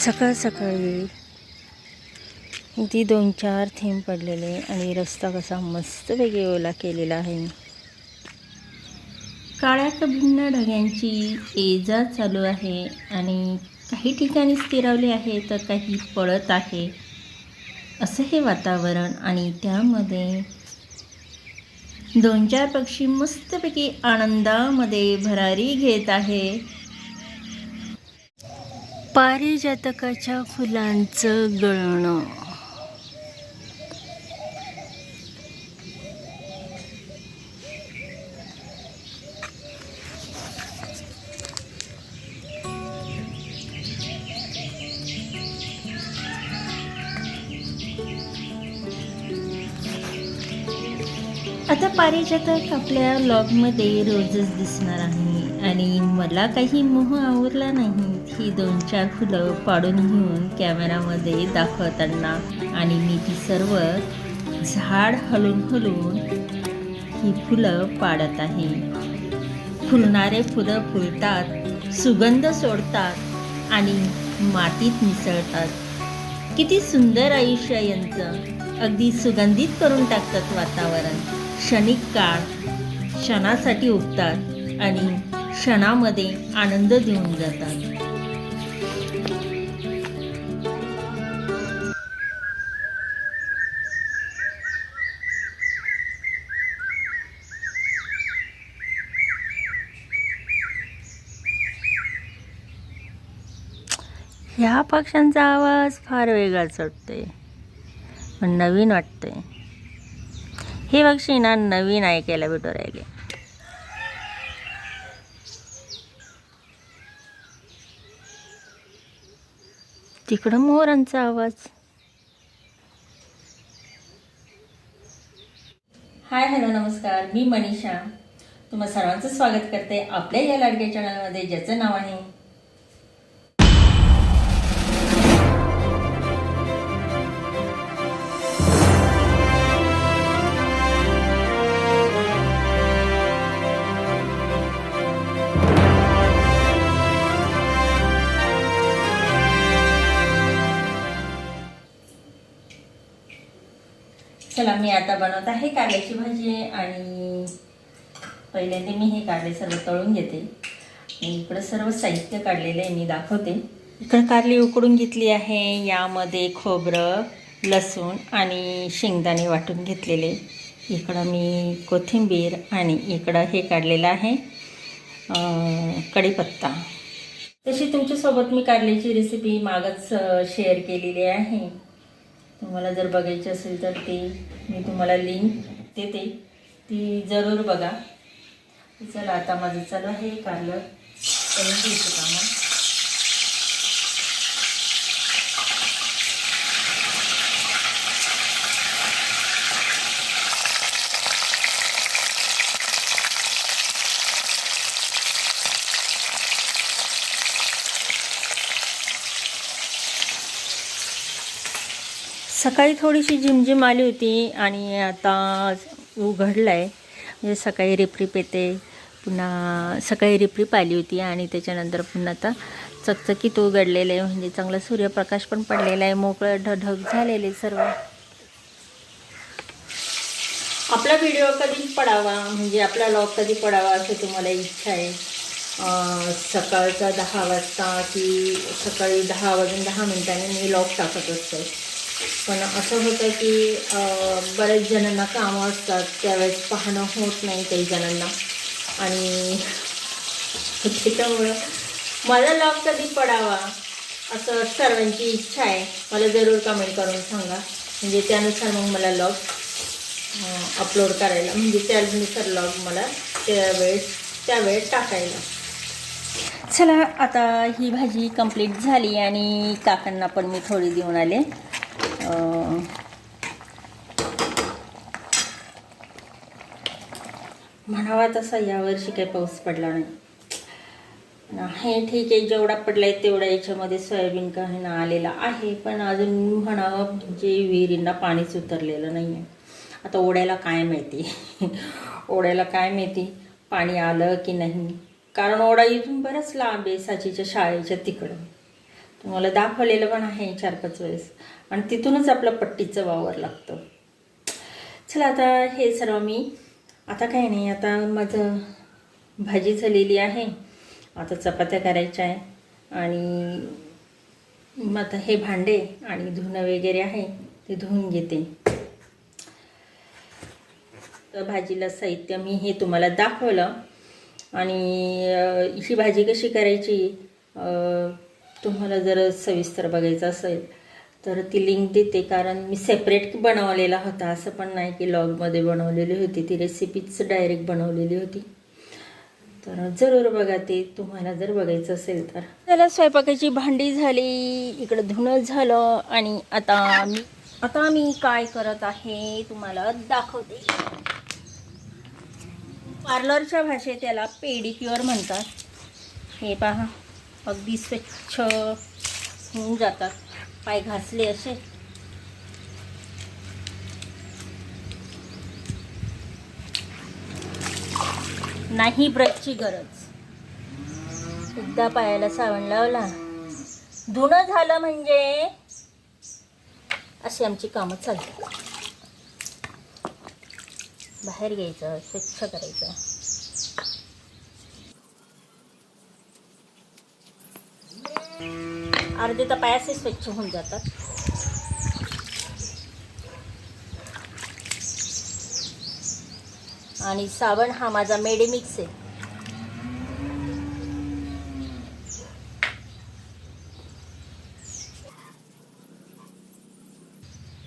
सकाळ सकाळी ती दोन चार थेंब पडलेले आणि रस्ता कसा मस्तपैकी ओला केलेला आहे. काळ्या कभिन्न ढग्यांची एजा चालू आहे आणि काही ठिकाणी स्थिरावले आहे तर काही पळत आहे. असं हे वातावरण आणि त्यामध्ये दोन चार पक्षी मस्तपैकी आनंदामध्ये भरारी घेत आहे. पारिजातकाच्या फुलांचं गळणं. आता पारिजातक आपल्या लॉगमध्ये रोजच दिसणार आहे. आणि मला काही मोह आवरला नाही. ही दोन चार फुलं पाडून घेऊन कॅमेरामध्ये दाखवताना आणि मी ती सर्व झाड हलून हलून ही फुलं पाडत आहे. फुलणारे फुलं फुलतात सुगंध सोडतात आणि मातीत मिसळतात. किती सुंदर आयुष्य यांचं. अगदी सुगंधित करून टाकतात वातावरण. क्षणिक काळ क्षणासाठी उठतात आणि क्षणामध्ये आनंद देऊन जातात. ह्या पक्ष्यांचा आवाज फार वेगळाच वाटतोय. पण नवीन वाटतंय. हे पक्षी ना नवीन ऐकायला भेटू राहिले. तिकडं मोरांचा आवाज. हाय हॅलो नमस्कार. मी मनीषा. तुम्हा सर्वांचं स्वागत करते आपल्या या लाडक्या चॅनलमध्ये ज्याचं नाव आहे चला मी आता बनवत आहे कारल्याची भाजी आणि पहिल्यांदा मी हे कारले सर्व तळून घेते. आणि इकडं सर्व साहित्य काढलेलं आहे मी दाखवते. इकडं कारली उकडून घेतली आहे यामध्ये खोबरं लसूण आणि शेंगदाणे वाटून घेतलेले. इकडं मी कोथिंबीर आणि इकडं हे काढलेलं आहे कढीपत्ता. तशी तुमच्यासोबत मी कारल्याची रेसिपी मागच शेअर केलेली आहे. तुम्हाला जर बघायची असेल तर ती मी तुम्हाला लिंक देते. ती जरूर बघा. चला आता माझं चालू आहे कारलं करून घ्यायचं कामं. सकाळी थोडीशी झिमझिम आली होती आणि आता उघडलं आहे म्हणजे सकाळी रिपरिप येते पुन्हा सकाळी रिपरिप आली होती आणि त्याच्यानंतर पुन्हा आता चकचकीत उघडलेलं आहे. म्हणजे चांगला सूर्यप्रकाश पण पडलेला आहे. मोकळं ढ ढग झालेले सर्व. आपला व्हिडिओ कधी पडावा? म्हणजे आपला लॉग कधी पडावा असं तुम्हाला इच्छा आहे? सकाळचा दहा वाजता की सकाळी दहा वाजून दहा मिनिटांनी मी लॉग टाकत असतो. पण असं होतं की बऱ्याच जणांना कामं असतात त्यावेळेस पाहणं होत नाही काही जणांना. आणि त्याच्यामुळं माझा लॉग कधी पडावा असं सर्वांची इच्छा आहे. मला जरूर कमेंट करून सांगा. म्हणजे त्यानुसार मग मला लॉग अपलोड करायला. म्हणजे त्यानुसार लॉग मला त्यावेळेस त्यावेळेस टाकायला. चला आता ही भाजी कंप्लीट झाली आणि काकांना पण मी थोडी देऊन आले. म्हणावा तसा यावर्षी काही पाऊस पडला नाही. हे ठीक आहे जेवढा पडलाय तेवढा याच्यामध्ये सोयाबीन काही ना आलेला आहे पण अजून म्हणावं म्हणजे विहिरींना पाणीच उतरलेलं नाही आहे आता ओढ्याला काय माहिती? ओढ्याला काय माहिती? पाणी आलं की नाही? कारण ओढा इथून बरंच लांब आहे साचीच्या शाळेच्या तिकडं. तुम्हाला दाखवलेलं पण आहे चार पाच वेळेस. आणि तिथूनच आपलं पट्टीचं वावर लागतं. चला आता हे सर्व मी आता काय नाही आता माझं भाजी झालेली आहे आता चपात्या करायच्या आहे आणि मग आता हे भांडे आणि धुणं वगैरे आहे ते धुवून घेते. तर भाजीला साहित्य मी हे तुम्हाला दाखवलं आणि ही भाजी कशी करायची तुम्हाला जर सविस्तर बघायचं असेल. तर ती लिंक देते कारण मी सेपरेट बनवलेला होता. असं पण नाही की लॉगमध्ये बनवलेली होती. ती रेसिपीच डायरेक्ट बनवलेली होती. तर जरूर बघा ते. तुम्हाला जर बघायचं असेल तर. त्याला स्वयंपाकाची भांडी झाली. इकडं धुणं झालं. आणि आता मी आता मी काय करत आहे तुम्हाला दाखवते. पार्लरच्या भाषेत त्याला पेडिक्युअर म्हणतात. हे पहा. अगदी स्वच्छ होऊन जातात. पाय घासले असे. नाही ब्रशची गरज. एकदा पायाला सावण लावला. धुणं झालं म्हणजे अशी आमची कामं चालतात. बाहेर घ्यायचं स्वच्छ करायचं. अर्धे तर स्वच्छ होऊन जातात. आणि साबण हा माझा मेडिमिक्स आहे.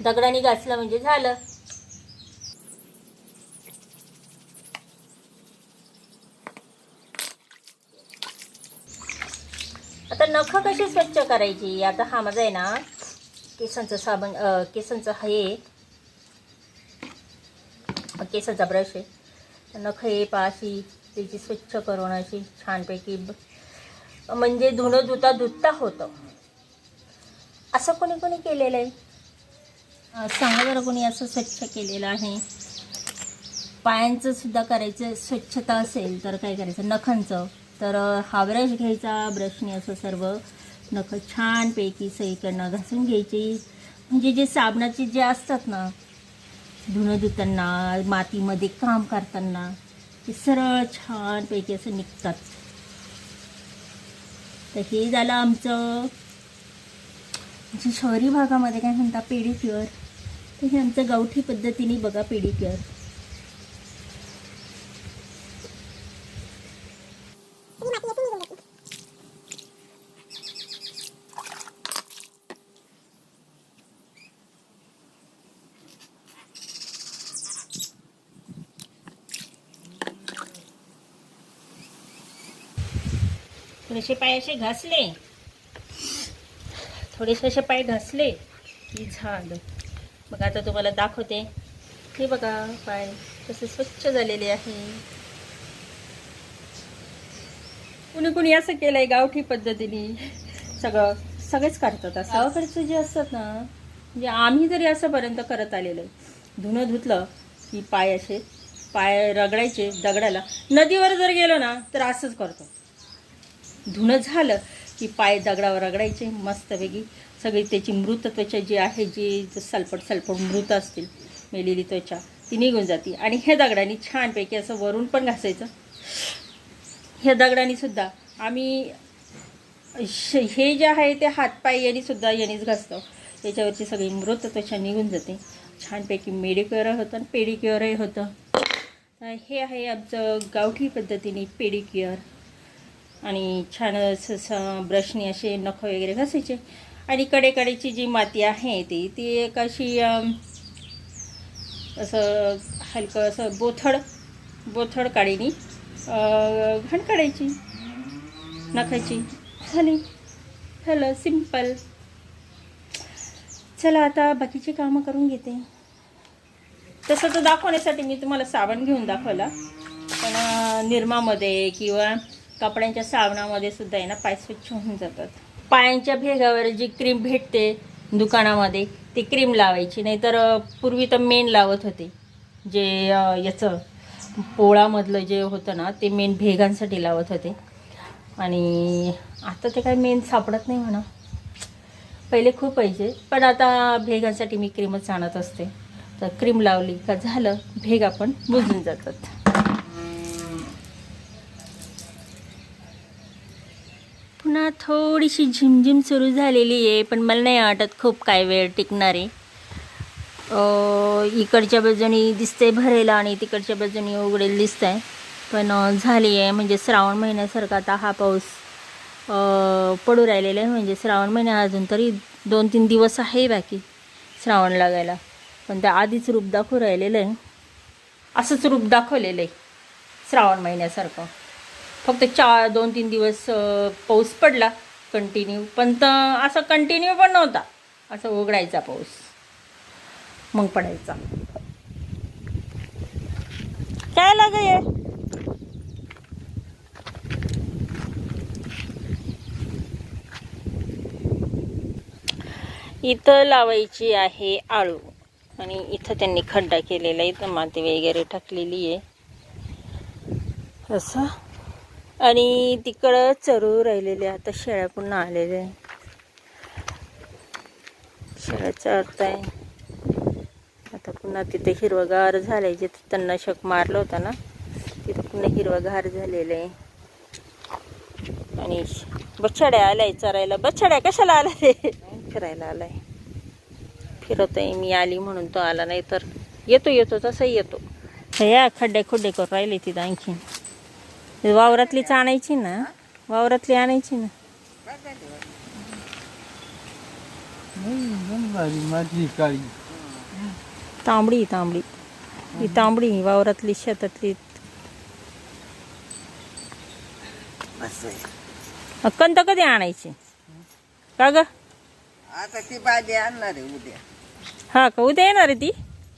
दगडाने घासलं म्हणजे झालं आता नख कशी स्वच्छ करायची? आता हा माझा आहे ना केसांचं साबण केसांचं हे. केसांचा ब्रश आहे. नख हे पाशी त्याची स्वच्छ करून अशी छानपैकी म्हणजे धुणं धुता धुता होतं. असं कोणी कोणी केलेलं आहे? सांगा बरं कोणी असं स्वच्छ केलेलं आहे? पायांचं सुद्धा करायचं स्वच्छता असेल तर काय करायचं? नखांचं. तर हा ब्रश घ्यायचा ब्रशने असं सर्व नख छानपैकी सईकडनं घासून घ्यायची. म्हणजे जे साबणाचे जे असतात ना धुणं धुताना मातीमध्ये काम करताना ते सरळ छानपैकी असं निघतात. तर हे झालं आमचं जे शहरी भागामध्ये काय म्हणतात पेडिक्युअर तर हे आमचं गावठी पद्धतीने बघा पेडिक्युअर थोडेसे पाय असे घासले. थोडेसे असे पाय घासले की झालं. बघा आता तुम्हाला दाखवते. हे बघा पाय कसे स्वच्छ झालेले आहे. कुणी कुणी असं केलंय गावठी पद्धतीने. सगळं सगळेच करतात असं. गावाकडचं जे असतात ना म्हणजे आम्ही जरी असंपर्यंत करत आलेलो आहे धुणं धुतलं की पाय असे पाय रगडायचे दगडाला. नदीवर जर गेलो ना तर असंच करतो. धुणं झालं की पाय दगडावर रगडायचे मस्तपैकी सगळी त्याची मृत त्वचा जी आहे जी सलपट सलपट मृत असतील मेलेली त्वचा ती निघून जाते. आणि हे दगडाने छानपैकी असं वरून पण घासायचं. ह्या दगडाने सुद्धा आम्ही श- हे जे आहे ते हातपाय यांनीसुद्धा यांनीच घासतो. त्याच्यावरची सगळी मृत त्वचा निघून जाते. छानपैकी मेडिक्युअर होतं आणि पेडिक्युअरही होतं. हे आहे आमचं गावठी पद्धतीने पेडिक्युअर. आणि छान असं असं ब्रशने असे नख वगैरे घासायचे. आणि कडेकडेची जी माती आहे ती ती एक अशी असं हलकं असं बोथड बोथड काळीनी घाण काढायची. नखायची. झाली. झालं. सिंपल चला आता बाकीची कामं करून घेते. तसं तर दाखवण्यासाठी मी तुम्हाला साबण घेऊन दाखवला. पण निरमामध्ये किंवा कपड्यांच्या साबणामध्ये सुद्धा आहे ना पाय स्वच्छ होऊन जातात. पायांच्या भेगावर जी क्रीम भेटते दुकानामध्ये ती क्रीम लावायची. नाहीतर तर पूर्वी तर मेन लावत होते. जे याचं पोळामधलं जे होतं ना ते मेन भेगांसाठी लावत होते. आणि आता ते काय मेन सापडत नाही म्हणा. पहिले खूप पाहिजे. पण आता भेगांसाठी मी क्रीमच आणत असते. तर क्रीम लावली का झालं भेगा पण बुजून जातात. ना थोडीशी झिमझिम सुरू झालेली आहे पण मला नाही वाटत खूप काय वेळ टिकणार आहे. इकडच्या बाजूनी दिसते भरेला आणि तिकडच्या बाजूनी उघडेल दिसत आहे पण झाली आहे म्हणजे श्रावण महिन्यासारखा आता हा पाऊस पडू राहिलेला आहे. म्हणजे श्रावण महिना अजून तरी दोन तीन दिवस आहे बाकी श्रावण लागायला. पण त्या आधीच रूप दाखवू राहिलेलं आहे. असंच रूप दाखवलेलं आहे श्रावण महिन्यासारखं. फक्त चार दोन तीन दिवस पाऊस पडला कंटिन्यू पण तर असं कंटिन्यू पण नव्हता. असं उघडायचा पाऊस. मग पडायचा. काय लागे इथं लावायची आहे आळू. आणि इथं त्यांनी खड्डा केलेला आहे इथं माती वगैरे टाकलेली आहे. असं. आणि तिकडं चरू राहिलेले आता शेळ्या पुन्हा आलेल्या आहे शेळ्याचा अर्थ आहे. आता पुन्हा तिथे हिरवगार झालंय. जिथे तणनाशक मारलं होतं ना तिथं पुन्हा हिरवगार झालेलं आहे. आणि बछड्या आलाय चरायला. बछड्या कशाला आला ते? फिरायला आलाय. फिरत आहे मी आली म्हणून तो आला नाही तर. येतो येतो तसंही येतो. या खड्डे खुड्डे करून राहिले तिथं आणखीन. वावरातलीच आणायची ना वावरातली आणायची ना. माझी काळी तांबडी तांबडी. ही तांबडी वावरातली शेतातली. कंत कधी आणायची? का ग? आता ती भाजी आणणार आहे उद्या. हा का? उद्या येणार आहे ती?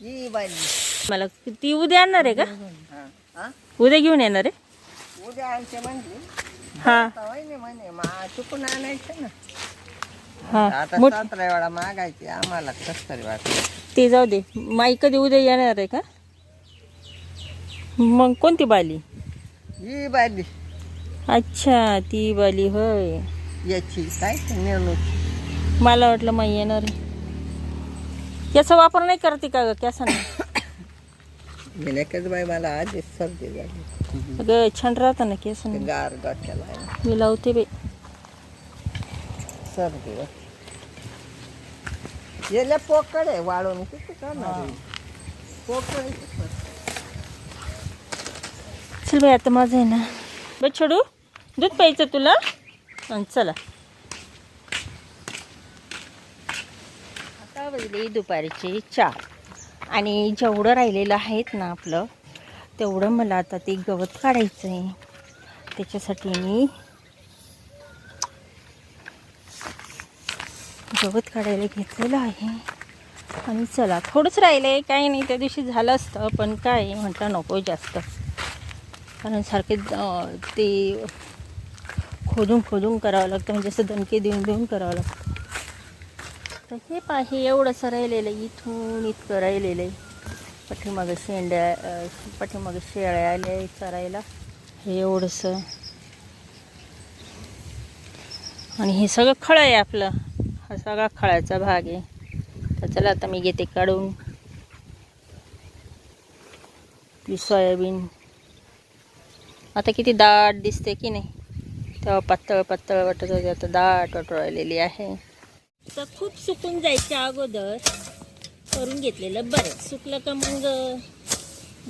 ही भाजी मला ती उद्या आणणार आहे का? हा हा? उद्या घेऊन येणार आहे? उद्या आणते म्हणजे हा. तवाय नाही म्हणे मा चुकून आणायचं ना. हा. आता मोठ सतरा वेळा मागायची आम्हाला कस तरी वाटत ते जाऊ दे. माई कधी उद्या येणार आहे का? मग कोणती बाली? ही भाजी अच्छा ती बाली होय. याची काय नेणूची. मला वाटलं माई येणार आहे. याचा वापर नाही करते का ग? कॅसाने? विनायकच बाई मला आधीच सर्दी झाली. अगं छान राहतं ना ते केसाने गार डोक्याला आहे. मी लावते बाई. सर्दी. याला पोकळ आहे वाळून. किती करणार? पोकळ? चल बाई आता माझं आहे ना. बघ छोडू. दूध प्यायचं तुला? चला. आता वाजले दुपारचे चार आणि जेवढं राहिलेलं आहेत ना आपलं तेवढं मला आता ते गवत काढायचं आहे त्याच्यासाठी मी गवत काढायला घेतलेलं आहे. आणि चला थोडंच राहिलं आहे काही नाही त्या दिवशी झालं असतं पण काय म्हटलं नको जास्त. कारण सारखे ते खोदून खोदून करावं लागतं. म्हणजे असं दणके देऊन देऊन करावं लागतं. तर हे पाहे एवढंसं राहिलेलं आहे इथून इतकं राहिलेलं आहे. पाठीमागं शेंड्या पाठीमागं शेळ्या आल्या आहे चरायला. हे एवढंसं. आणि हे सगळं खळं आहे आपलं. हा सगळा खळाचा भाग आहे. तर चला आता मी घेते काढून. ती सोयाबीन. आता किती दाट दिसते की नाही? तेव्हा पातळ पातळ वाटत होते आता दाट वाटू राहिलेली आहे. तर खूप सुकून जायच्या अगोदर करून घेतलेलं. बरं सुकलं का मग?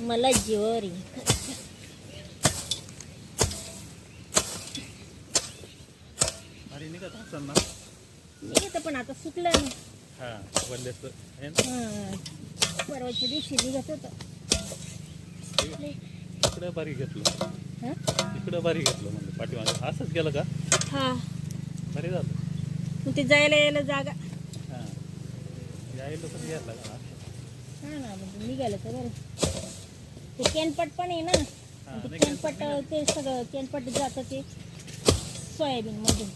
मला जीवर निघत पण आता सुकलं ना. परवाच्या दिवशी निघत होतं. इकडं बारी घेतलं. हां? इकडं बारी घेतलं म्हणजे पाठीमागे. असंच गेलं का? हां. बरे झालं. मग ते जायला यायला जागा. हां. ना. म्हणजे निघालं तर बरं. ते केनपट पण आहे ना. ते केनपट ते सगळं केनपट जातं ते सोयाबीनमधून.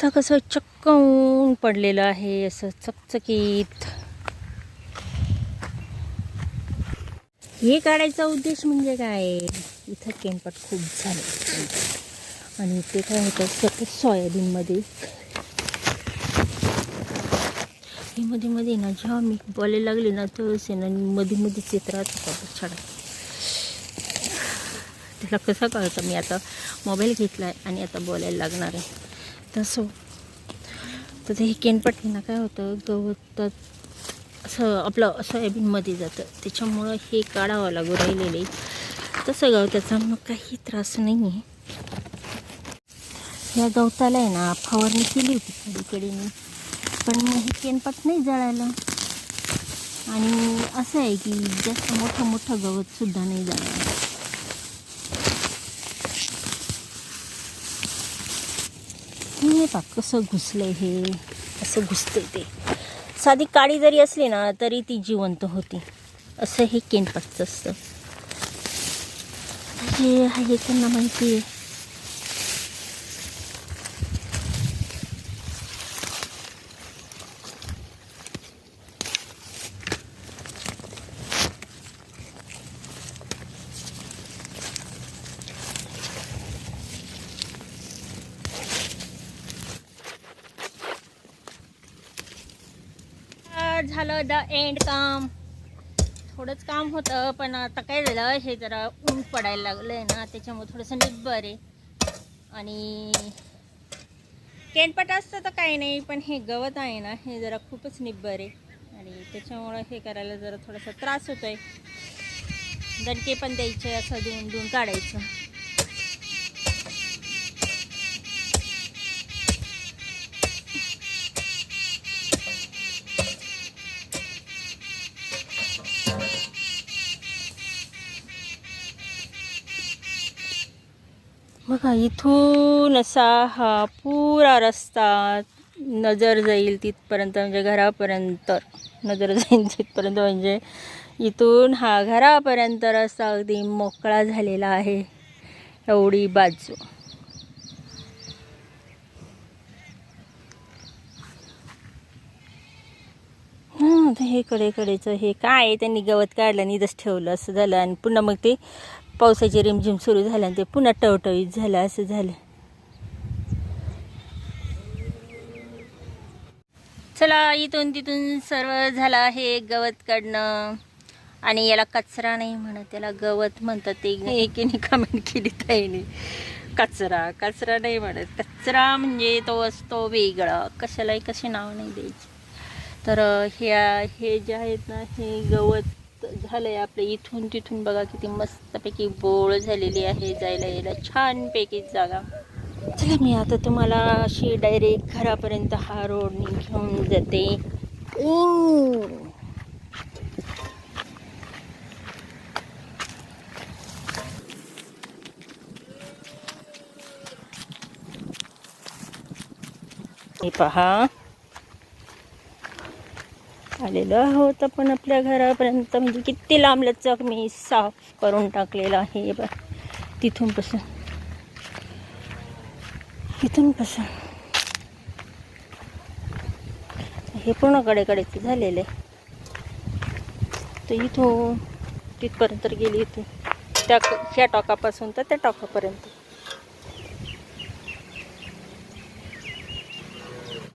आता कसं चक्क ऊन पडलेलं आहे असं चकचकीत. हे काढायचा उद्देश म्हणजे काय? इथं केनपट खूप झाले. आणि ते काय होतं सतत सोयाबीनमध्ये. हे मध्ये मध्ये ना जेव्हा मी बोलायला लागले ना तर असे ना मध्ये मध्येच येत राहत होता छाडा त्याला कसा कळतं? मी आता मोबाईल घेतला आहे आणि आता बोलायला लागणार आहे. तसं. तर ते हे केनपट काय होतं गवत असं आपलं सोयाबीनमध्ये जातं. त्याच्यामुळं हे काढावं लागू राहिलेले. तसं गवताचा मग काही त्रास नाही आहे या गवताला आहे ना फवारणी केली होती सगळीकडे मी. पण मग हे केनपट नाही जळायला आणि असं आहे की जास्त मोठं मोठं गवतसुद्धा नाही जळालं. हे कसं घुसलं हे? असं घुसतंय ते. साधी काळी जरी असली ना तरी ती जिवंत होती. असं हे केनपटचं असतं. हे आहे त्यांना माहिती आहे आ, झालं द एंड काम. थोडंच काम होतं पण आता काय झालं हे जरा ऊन पडायला लागलं आहे ना त्याच्यामुळे थोडंसं निब्बर आहे आणि केनपट असतं तर काही नाही पण हे गवत आहे ना हे जरा खूपच निब्बर आहे आणि त्याच्यामुळं हे करायला जरा थोडासा त्रास होतो आहे दणके पण द्यायचे असं देऊन देऊन काढायचं. बघा इथून असा हा पुरा रस्ता नजर जाईल तिथपर्यंत म्हणजे घरापर्यंत. नजर जाईल तिथपर्यंत म्हणजे इथून हा घरापर्यंत रस्ता अगदी मोकळा झालेला आहे. एवढी बाजू. हे कडे कडेचं हे काय आहे? त्यांनी गवत काढलं आणि इथंच ठेवलं. असं झालं आणि पुन्हा मग ते पावसाची रिमझिम सुरू झालं आणि ते पुन्हा टवटवीत झालं असं झालं. चला इथून तिथून सर्व झालं आहे गवत काढणं. आणि याला कचरा नाही म्हणत याला गवत म्हणतात ते. एकीने कमेंट केली ताईने. कचरा कचरा नाही म्हणत. कचरा म्हणजे तो असतो वेगळा. कशालाही कसे नाव नाही द्यायचे. तर ह्या हे जे आहेत ना हे गवत झालंय आपलं इथून तिथून बघा किती मस्तपैकी बोळ झालेली आहे जायला यायला. छानपैकी जागा. चला मी आता तुम्हाला अशी डायरेक्ट घरापर्यंत हा रोडने घेऊन जाते. हे पहा. आलेलो आहोत. आपण आपल्या घरापर्यंत म्हणजे किती लांब लचक मी साफ करून टाकलेलं आहे. ब तिथून पासून. इथून पासून. हे पूर्ण कडेकडेच झालेलं आहे. तर इथून तिथपर्यंत गेली इथून त्या ह्या टॉकापासून तर त्या टॉकापर्यंत.